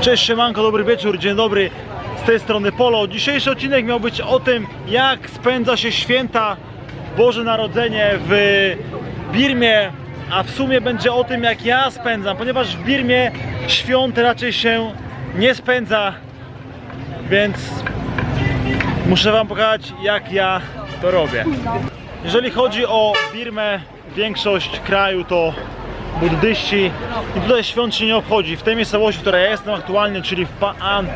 Cześć, siemanko, dobry wieczór, dzień dobry. Z tej strony Polo. Dzisiejszy odcinek miał być o tym, jak spędza się święta Boże Narodzenie w Birmie, a w sumie będzie o tym, jak ja spędzam, ponieważ w Birmie świąt raczej się nie spędza, więc muszę Wam pokazać, jak ja to robię. Jeżeli chodzi o Birmę, większość kraju to buddyści i tutaj świąt się nie obchodzi. W tej miejscowości, w której ja jestem aktualnie, czyli w Pa'an,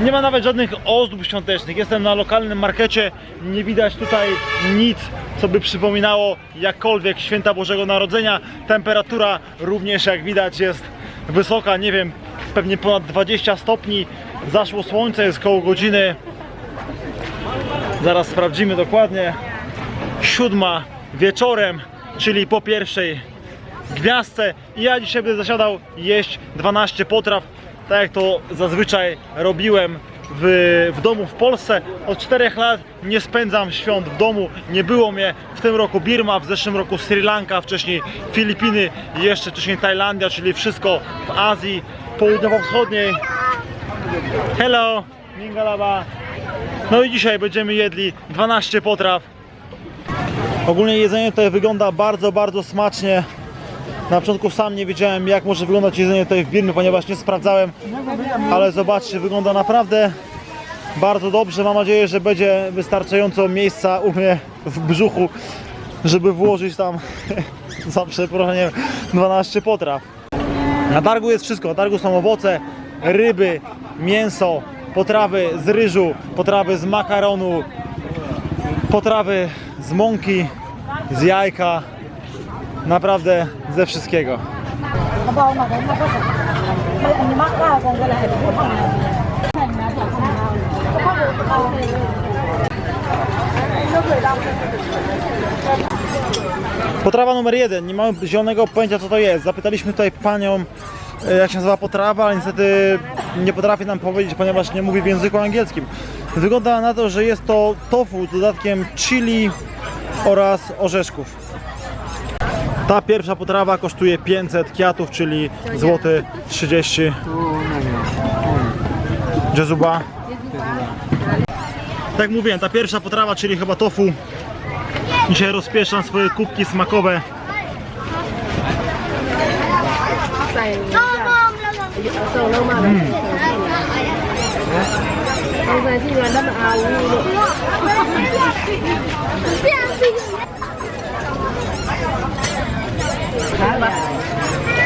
nie ma nawet żadnych ozdób świątecznych. Jestem na lokalnym markecie, nie widać tutaj nic, co by przypominało jakkolwiek święta Bożego Narodzenia. Temperatura również, jak widać, jest wysoka, nie wiem, pewnie ponad 20 stopni. Zaszło słońce, jest koło godziny. Zaraz sprawdzimy dokładnie. Siódma wieczorem, czyli po pierwszej gwiazdce i ja dzisiaj będę zasiadał jeść 12 potraw, tak jak to zazwyczaj robiłem w, w domu w Polsce. Od 4 lat nie spędzam świąt w domu, nie było mnie w tym roku Birma, w zeszłym roku Sri Lanka, wcześniej Filipiny jeszcze wcześniej Tajlandia, czyli wszystko w Azji Południowo-Wschodniej. Hello, Mingalaba. No i dzisiaj będziemy jedli 12 potraw. Ogólnie jedzenie tutaj wygląda bardzo, bardzo smacznie. Na początku sam nie wiedziałem jak może wyglądać jedzenie tutaj w Birmie, ponieważ nie sprawdzałem, ale zobaczcie, wygląda naprawdę bardzo dobrze. Mam nadzieję, że będzie wystarczająco miejsca u mnie w brzuchu, żeby włożyć tam za przeproszeniem 12 potraw. Na targu jest wszystko. Na targu są owoce, ryby, mięso, potrawy z ryżu, potrawy z makaronu, potrawy z mąki, z jajka, naprawdę ze wszystkiego. Potrawa numer jeden, nie mamy zielonego pojęcia co to jest. Zapytaliśmy tutaj panią, e, jak się nazywa potrawa, ale niestety nie potrafi nam powiedzieć, ponieważ nie mówi w języku angielskim. Wygląda na to, że jest to tofu z dodatkiem chili oraz orzeszków. Ta pierwsza potrawa kosztuje 500 kiatów, czyli złoty 30 Jezuba. Tak jak mówiłem, ta pierwsza potrawa, czyli chyba tofu, Dzisiaj rozpieszczam swoje kubki smakowe.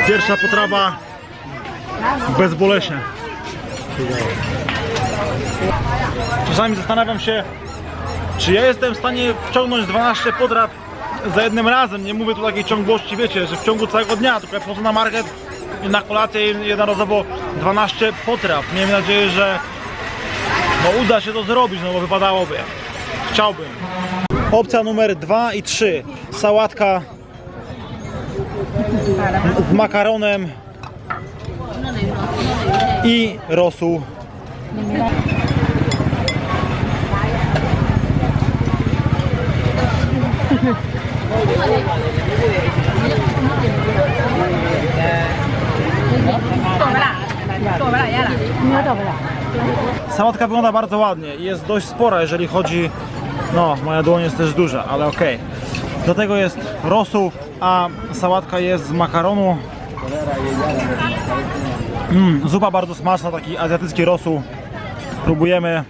Pierwsza potrawa bezboleśnie. Czasami zastanawiam się, czy ja jestem w stanie wciągnąć 12 potraw za jednym razem? Nie mówię tu takiej ciągłości, wiecie, że w ciągu całego dnia, tylko ja wchodzę na market i na kolację jednorazowo 12 potraw. Miejmy nadzieję, że no, uda się to zrobić, no bo wypadałoby. Chciałbym. Opcja numer 2 i 3. Sałatka z makaronem i rosół. Sałatka wygląda bardzo ładnie i jest dość spora, jeżeli chodzi. No, moja dłoń jest też duża, ale okej. Do tego jest rosół, a sałatka jest z makaronu. Mm, zupa bardzo smaczna, taki azjatycki rosół. Próbujemy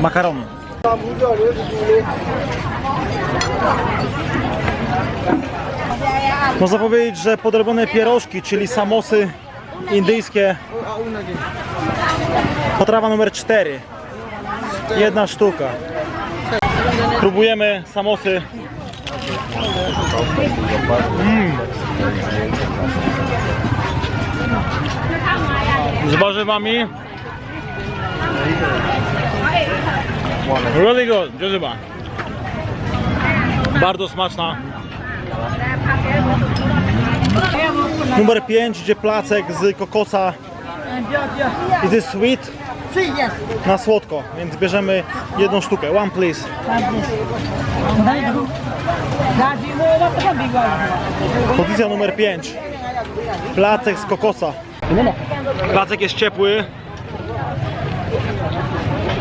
makaronu. Można powiedzieć, że podrobione pierożki, czyli samosy indyjskie Potrawa numer 4. Jedna sztuka. Próbujemy samosy. Mm. Z warzywami. Really good, Jozyba. Bardzo smaczna. Numer 5, gdzie placek z kokosa. Is it sweet? Yes na słodko, więc bierzemy jedną sztukę. One please. Pozycja numer 5. Placek z kokosa. Placek jest ciepły.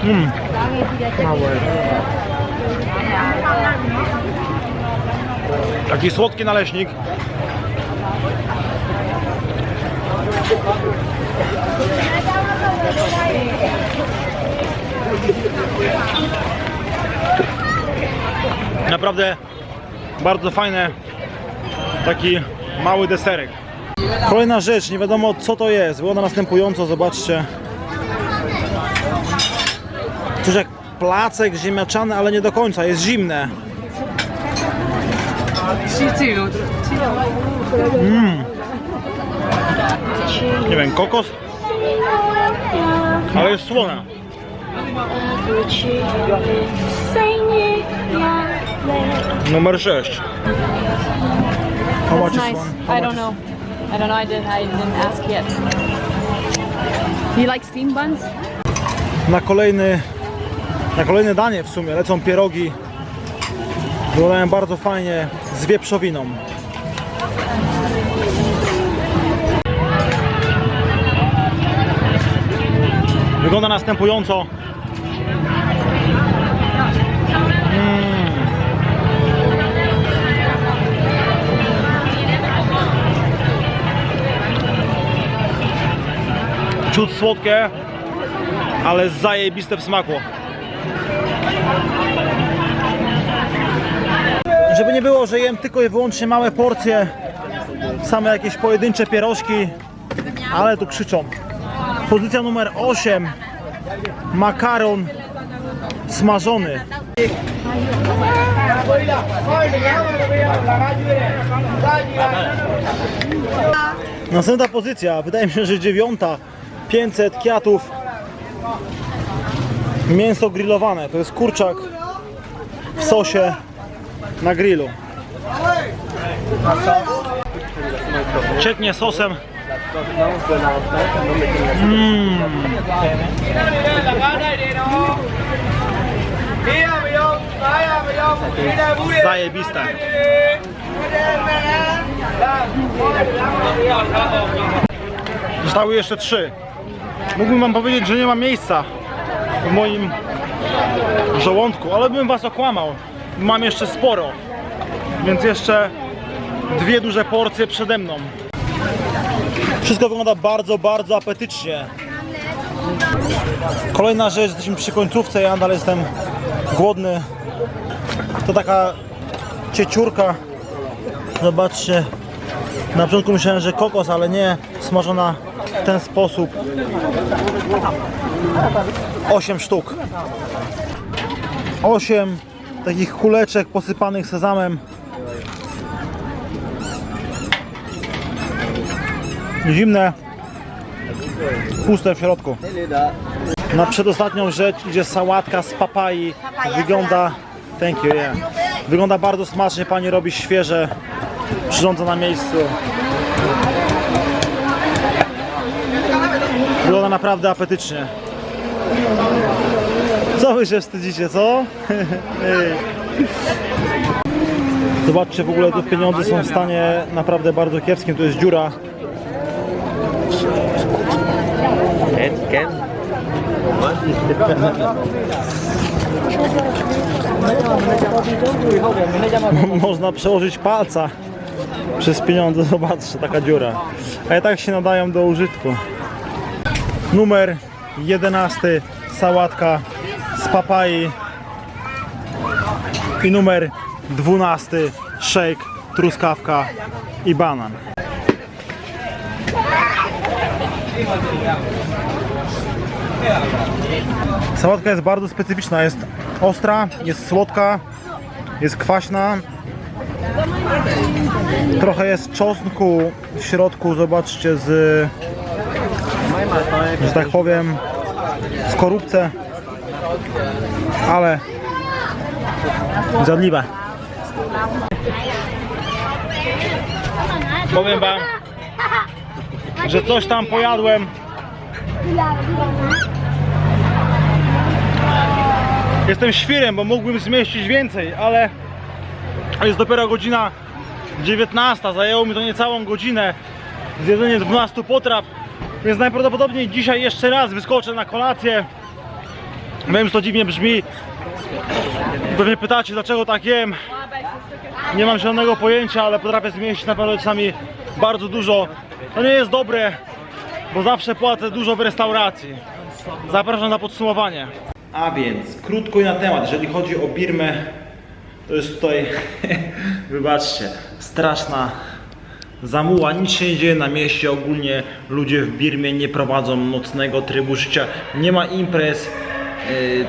Mm. Taki słodki naleśnik. Naprawdę bardzo fajne. Taki mały deserek. Kolejna rzecz, nie wiadomo co to jest. Wygląda następująco, zobaczcie. Coś jak placek ziemniaczany, ale nie do końca, jest zimne. Nie wiem, kokos? Ale jest słona. Numer 6. How much is Nice. one? I don't know. I don't know. I didn't. I didn't ask yet. You like steam buns? Na kolejny, na kolejne danie w sumie lecą pierogi. Wyglądają bardzo fajnie z wieprzowiną. Wygląda następująco. Mm. Ciut słodkie, ale zajebiste w smaku. Żeby nie było, że jem tylko i wyłącznie małe porcje, same jakieś pojedyncze pierożki, ale tu krzyczą. Pozycja numer 8. Makaron smażony. Następna pozycja, wydaje mi się, że dziewiąta. 500 kiatów. Mięso grillowane, to jest kurczak w sosie na grillu. Cieknie sosem. Zostały jeszcze trzy. Mógłbym wam powiedzieć, że nie ma miejsca w moim żołądku, ale bym was okłamał. Mam jeszcze sporo, więc jeszcze dwie duże porcje przede mną. Wszystko wygląda bardzo, bardzo apetycznie. Kolejna rzecz, jesteśmy przy końcówce, ja nadal jestem głodny. To taka cieciórka. Zobaczcie. Na początku myślałem, że kokos, ale nie. Smażona w ten sposób. 8 sztuk. 8 takich kuleczek posypanych sezamem. Zimne, puste w środku. Na przedostatnią rzecz idzie sałatka z papai. Wygląda, thank you, yeah. Wygląda bardzo smacznie, pani robi świeże, przyrządza na miejscu. Wygląda naprawdę apetycznie. Co wy się wstydzicie, co? Zobaczcie, w ogóle te pieniądze są w stanie naprawdę bardzo kiepskim. Tu jest dziura. Można przełożyć palca przez pieniądze. Zobaczcie, taka dziura. A i tak się nadają do użytku. Numer 11 sałatka z papai i numer 12 shake, truskawka i banan. Sałatka jest bardzo specyficzna, jest ostra, jest słodka, jest kwaśna. Trochę jest czosnku w środku, zobaczcie, z, że tak powiem, skorupce, ale zjadliwe. Powiem wam, że coś tam pojadłem. Jestem świrem, bo mógłbym zmieścić więcej, ale jest dopiero godzina 19. Zajęło mi to niecałą godzinę. Zjedzenie 12 potraw. Więc najprawdopodobniej dzisiaj jeszcze raz wyskoczę na kolację. Wiem, że to dziwnie brzmi. Pewnie pytacie, dlaczego tak jem. Nie mam żadnego pojęcia, ale potrafię zmieścić naprawdę czasami bardzo dużo. To nie jest dobre, bo zawsze płacę dużo w restauracji. Zapraszam na podsumowanie. A więc, krótko i na temat, jeżeli chodzi o Birmę, to jest tutaj, wybaczcie, straszna zamuła, nic się nie dzieje na mieście, ogólnie ludzie w Birmie nie prowadzą nocnego trybu życia, nie ma imprez, yy,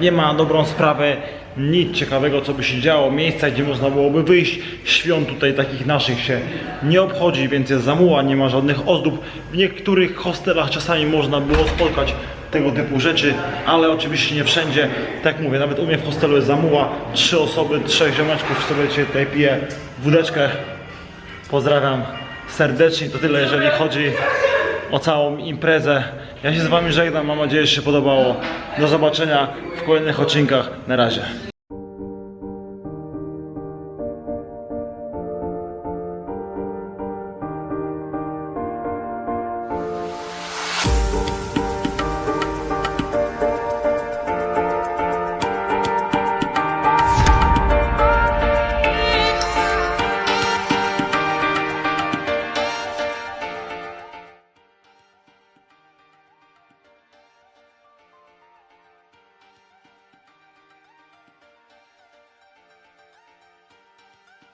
nie ma dobrą sprawę nic ciekawego, co by się działo, miejsca, gdzie można byłoby wyjść, świąt tutaj takich naszych się nie obchodzi, więc jest zamuła, nie ma żadnych ozdób. W niektórych hostelach czasami można było spotkać tego typu rzeczy, ale oczywiście nie wszędzie. Tak mówię, nawet u mnie w hostelu jest zamuła, trzy osoby, trzech ziomeczków sobie dzisiaj tutaj pije wódeczkę. Pozdrawiam serdecznie, to tyle jeżeli chodzi o całą imprezę. Ja się z Wami żegnam, mam nadzieję, że się podobało. Do zobaczenia w kolejnych odcinkach. Na razie.